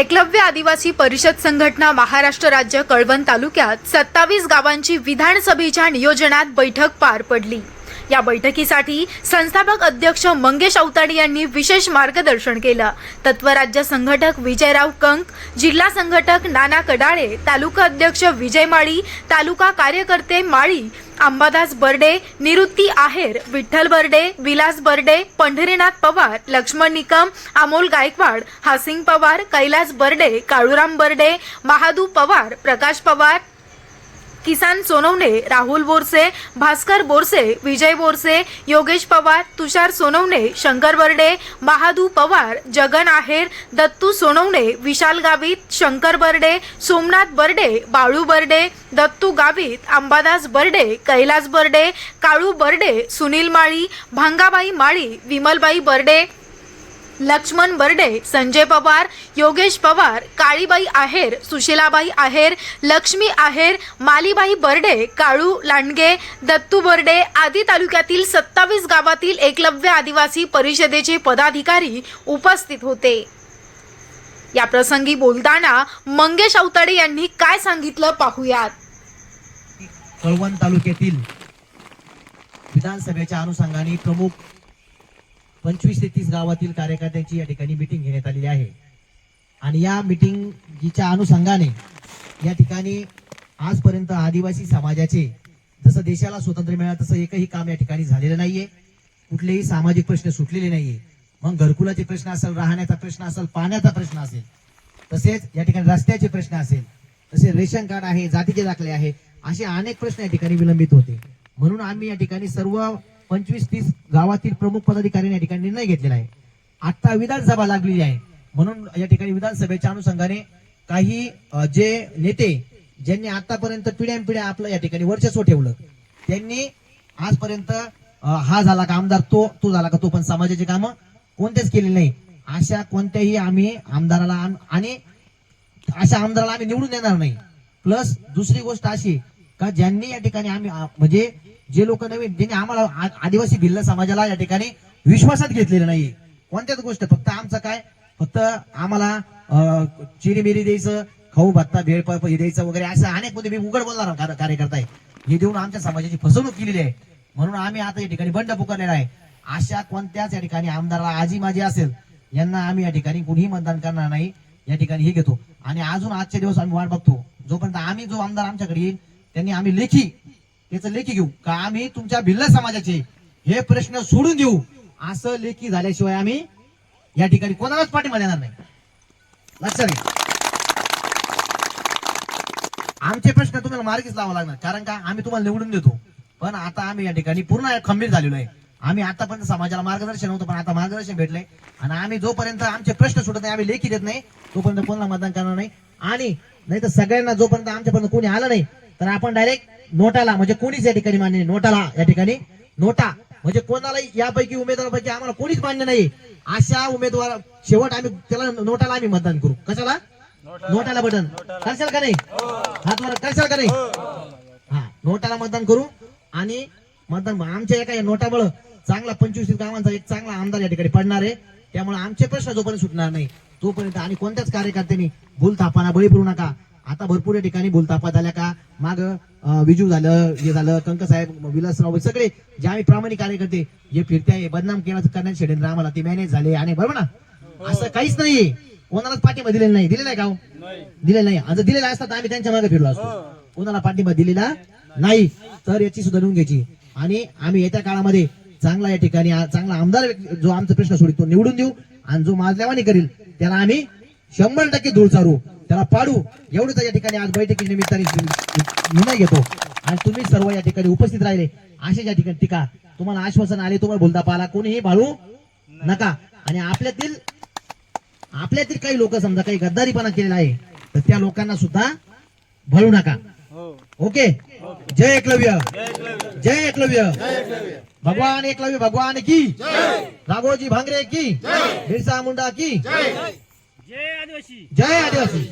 एकलव्य आदिवासी परिषद संघटना महाराष्ट्र राज्य कळवण तालुक्यात सत्तावीस गावांची विधानसभेच्या नियोजनात बैठक पार पडली. या बैठकीसाठी संस्थापक अध्यक्ष मंगेश अवताडे यांनी विशेष मार्गदर्शन केलं. तत्वराज्य संघटक विजयराव कंक जिल्हा संघटक नाना कडाळे तालुका अध्यक्ष विजय माळी तालुका कार्यकर्ते माळी अंबादास बर्डे निवृत्ती आहेर विठ्ठल बर्डे विलास बर्डे पंढरीनाथ पवार लक्ष्मण निकम अमोल गायकवाड हासिंग पवार कैलास बर्डे काळूराम बर्डे महादू पवार प्रकाश पवार किसान सोनवणे राहुल बोरसे भास्कर बोरसे विजय बोरसे योगेश पवार तुषार सोनवणे शंकर बर्डे महादू पवार जगन आहेर दत्तू सोनवणे विशाल गावित शंकर बर्डे सोमनाथ बर्डे बाळू बर्डे दत्तू गावित अंबादास बर्डे कैलास बर्डे काळू बर्डे सुनील माळी भांगाबाई माळी विमलबाई बर्डे लक्ष्मण बर्डे संजय पवार योगेश पवार काळीबाई आहेर सुशीलाबाई आहेर लक्ष्मी आहेर मालीबाई बर्डे काळू लांडगे दत्तू बर्डे आदी तालुक्यातील सत्तावीस गावातील एकलव्य आदिवासी परिषदेचे पदाधिकारी उपस्थित होते. या प्रसंगी बोलताना मंगेश अवताडे यांनी काय सांगितलं पाहूयात. कळवण तालुक्यातील विधानसभेच्या अनुषंगाने प्रमुख पंचवीस ते तीस गावातील कार्यकर्त्यांची या ठिकाणी मिटिंग घेण्यात आलेली आहे. आणि या मिटिंगच्या अनुषंगाने या ठिकाणी आजपर्यंत आदिवासी समाजाचे जसं देशाला स्वातंत्र्य मिळालं तसं एकही काम या ठिकाणी झालेलं नाहीये. कुठलेही सामाजिक प्रश्न सुटलेले नाहीये. मग घरकुलाचे प्रश्न असेल राहण्याचा प्रश्न असेल पाण्याचा प्रश्न असेल तसेच या ठिकाणी रस्त्याचे प्रश्न असेल तसे रेशन कार्ड आहे जातीचे दाखले आहे असे अनेक प्रश्न या ठिकाणी विलंबित होते. म्हणून आम्ही या ठिकाणी सर्व पंचवीस तीस गावातील प्रमुख पदाधिकाऱ्यांनी या ठिकाणी निर्णय घेतलेला आहे. आता विधानसभा लागलेली आहे. म्हणून या ठिकाणी विधानसभेच्या अनुषंगाने काही जे नेते ज्यांनी आतापर्यंत पिढ्यान पिढ्या आपलं या ठिकाणी वर्चस्व ठेवलं त्यांनी आजपर्यंत हा झाला का आमदार तो तो झाला का तो पण समाजाचे कामं कोणतेच केलेले नाही. अशा कोणत्याही आम्ही आमदाराला आम- आणि अशा आमदाराला आम्ही निवडून देणार नाही. प्लस दुसरी गोष्ट अशी का ज्यांनी या ठिकाणी आम्ही म्हणजे जे लोक नवीन ज्यांनी आम्हाला आ- आदिवासी भिल्ल समाजाला या ठिकाणी विश्वासात घेतलेलं नाही कोणत्याच गोष्ट फक्त आमचं काय? फक्त आम्हाला चिरीमिरी द्यायचं खाऊ भत्ता भेळ हे द्यायचं वगैरे असं अनेकमध्ये मी उघड बोलणार कार्यकर्ता आहे हे देऊन आमच्या समाजाची फसवणूक केलेली आहे. म्हणून आम्ही आता या ठिकाणी बंड पुकारलेला आहे. अशा कोणत्याच या ठिकाणी आमदाराला आजी माझी असेल यांना आम्ही या ठिकाणी कुणीही मतदान करणार नाही. या ठिकाणी हे घेतो. आणि अजून आजचे दिवस आम्ही वाट बघतो. जोपर्यंत आम्ही जो आमदार आमच्याकडे येईल त्यांनी आम्ही लेखी त्याचं लेखी घेऊ. का आम्ही तुमच्या भिल्ल समाजाचे हे प्रश्न सोडून देऊ? असं लेखी झाल्याशिवाय आम्ही या ठिकाणी कोणालाच पाठिंबा देणार नाही. लक्षात घ्या आमचे प्रश्न तुम्हाला मार्गीच लावा लागणार कारण का आम्ही तुम्हाला निवडून देतो. पण आता आम्ही या ठिकाणी पूर्ण खंबीर झालेलो आहे. आम्ही आतापर्यंत समाजाला मार्गदर्शन होतं पण आता मार्गदर्शन भेटलंय. आणि आम्ही जोपर्यंत आमचे प्रश्न सुटत नाही आम्ही लेखी देत नाही तोपर्यंत कोणाला मतदान करणार नाही. आणि नाही तर सगळ्यांना जोपर्यंत आमच्यापर्यंत कोणी आलं नाही तर आपण डायरेक्ट नोटाला म्हणजे कोणीच या ठिकाणी मान्य नाही. नोटाला या ठिकाणी नोटा. म्हणजे कोणाला यापैकी उमेदवारापैकी आम्हाला कोणीच मान्य नाही. अशा उमेदवार शेवट आम्ही त्याला नोटाला आम्ही मतदान करू. कशाला? नोटाला. बटन. करशाल का नाही? हात वर करशाल का नाही? हा नोटाला मतदान करू आणि मतदान आमच्या एका या नोटामुळं चांगला पंचवीस गावांचा एक चांगला आमदार या ठिकाणी पडणार आहे. त्यामुळे आमचे प्रश्न जोपर्यंत सुटणार नाही तोपर्यंत आणि कोणत्याच कार्यकर्त्यांनी भूलथापाना बळी पडू नका. आता भरपूर या ठिकाणी भूलथापा झाल्या का? माग विजू झालं हे झालं कंक साहेब विलासराव सगळे जे आम्ही प्रामाणिक कार्यकर्ते जे फिरते आहे बदनाम केला करण्याचे षडयंत्र आम्हाला ते मॅनेज झाले आणि बरोबर ना? असं काहीच नाहीये. कोणालाच पाठिंबा दिलेला नाही. दिलेला आहे का हो? दिलेला नाही. आणि जर दिलेला असता तर आम्ही त्यांच्या मागे फिरलो असतो. कोणाला पाठिंबा दिलेला नाही. तर याची सुद्धा लिहून घ्यायची. आणि आम्ही येत्या काळामध्ये चांगला या ठिकाणी चांगला आमदार जो आमचा प्रश्न सोडित तो निवडून देऊ आणि जो माजल्यावानी करील त्याला आम्ही शंभर टक्के धूळ चारू त्याला पाडू. एवढंच या ठिकाणी आज बैठकी निमित्ताने निर्णय घेतो. आणि तुम्ही सर्व या ठिकाणी उपस्थित राहिले असे या ठिकाणी टीका. तुम्हाला आश्वासन आले तुम्हाला बोलता पाला कोणीही बाळू नका. आणि आपल्यातील आपल्यातील काही लोक समजा काही गद्दारीपणा केलेला आहे तर त्या लोकांना सुद्धा भरू नका. ओके? जय एकलव्य. जय एकलव्य. भगवान एकलव्य भगवान की। राघोजी भांगरे की। बिरसा मुंडा की। जय आदिवासी। जय आदिवासी।